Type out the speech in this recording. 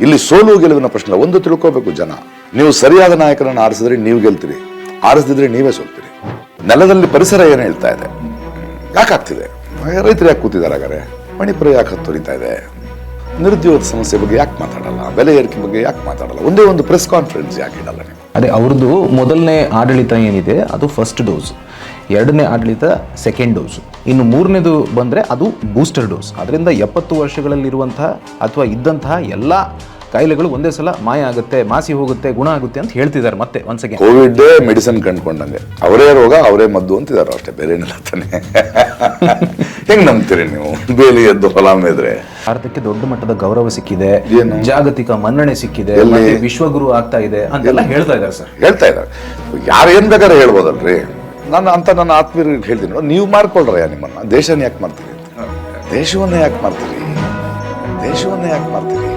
ಇಲ್ಲಿ ಸೋಲು ಗೆಲುವಿನ ಪ್ರಶ್ನೆ. ಒಂದು ತಿಳ್ಕೋಬೇಕು ಜನ. ನೀವು ಸರಿಯಾದ ನಾಯಕನನ್ನು ಆರಿಸಿದ್ರೆ ನೀವು ಗೆಲ್ತೀರಿ. ಆರಿಸದಿದ್ರೆ ನೀವೇ ಸೋಲ್ತೀರಿ. ನೆಲದಲ್ಲಿ ಪರಿಸರ ಏನು ಹೇಳ್ತಾ ಇದೆ? ಯಾಕಾಗ್ತಿದೆ ರೈತರು ಯಾಕೆ ಕೂತಿದ್ದಾರೆ ಹಾಗಾದ್ರೆ? ಮಣಿಪುರ ಯಾಕೆ ಹತ್ತೊರಿತಾ ಇದೆ? ನಿರುದ್ಯೋಗ ಸಮಸ್ಯೆ ಬಗ್ಗೆ ಯಾಕೆ ಮಾತಾಡಲ್ಲ? ಬೆಲೆ ಏರಿಕೆ ಬಗ್ಗೆ ಯಾಕೆ ಮಾತಾಡಲ್ಲ? ಒಂದೇ ಒಂದು ಪ್ರೆಸ್ ಕಾನ್ಫರೆನ್ಸ್ ಯಾಕೆ ಇಡಲ್ಲ ಅದೇ ಅವ್ರದ್ದು ಮೊದಲನೇ ಆಡಳಿತ ಏನಿದೆ, ಅದು ಫಸ್ಟ್ ಡೋಸ್ ಎರಡನೇ ಆಡಳಿತ ಸೆಕೆಂಡ್ ಡೋಸ್ ಇನ್ನು ಮೂರನೇದು ಬಂದರೆ ಅದು ಬೂಸ್ಟರ್ ಡೋಸ್ ಅದರಿಂದ ಎಪ್ಪತ್ತು ವರ್ಷಗಳಲ್ಲಿರುವಂತಹ ಅಥವಾ ಇದ್ದಂತಹ ಎಲ್ಲ ಕಾಯಿಲೆಗಳು ಒಂದೇ ಸಲ ಮಾಯ ಆಗುತ್ತೆ, ಮಾಸಿ ಹೋಗುತ್ತೆ, ಗುಣ ಆಗುತ್ತೆ ಅಂತ ಹೇಳ್ತಿದ್ದಾರೆ ಮತ್ತೆ ಅಗೇನ್ ಕೋವಿಡ್ ಮೆಡಿಸಿನ್ ಕಂಡುಕೊಂಡಂಗೆ. ಅವರೇ ರೋಗ, ಅವರೇ ಮದ್ದು ಅಂತಿದ್ದಾರೆ ಅಷ್ಟೇ ಬೇರೆ ಏನಿಲ್ಲ ತಾನೆ. ಹೆಂಗ್ ನಂಬ್ತೀರಿ ನೀವು? ಬೇಲಿ ಎದ್ದು ಹೊಲ ಮೇದ್ರೆ. ಭಾರತಕ್ಕೆ ದೊಡ್ಡ ಮಟ್ಟದ ಗೌರವ ಸಿಕ್ಕಿದೆ ಏನು? ಜಾಗತಿಕ ಮನ್ನಣೆ ಸಿಕ್ಕಿದೆ ಎಲ್ಲಿ? ಮತ್ತೆ ವಿಶ್ವಗುರು ಆಗ್ತಾ ಇದೆ ಅಂತೆಲ್ಲ ಹೇಳ್ತಾ ಇದ್ದಾರೆ ಸರ್. ಹೇಳ್ತಾ ಇದ್ದಾರೆ. ಯಾರು ಏನ್ ಬೇಕಾದ್ರೆ ಹೇಳ್ಬೋದಲ್ರಿ? ನಾನು ಅಂತ ನನ್ನ ಆತ್ಮೀಯರಿಗೆ ಹೇಳ್ತೀನಿ ನೋಡಿ, ನೀವು ಮಾಡ್ಕೊಳ್ರಯ್ಯ ನಿಮ್ಮನ್ನ. ದೇಶನ ಯಾಕೆ ಮಾಡ್ತೀರಿ. ದೇಶವನ್ನ ಯಾಕೆ ಮಾಡ್ತೀರಿ? ದೇಶವನ್ನ ಯಾಕೆ ಮಾಡ್ತೀರಿ?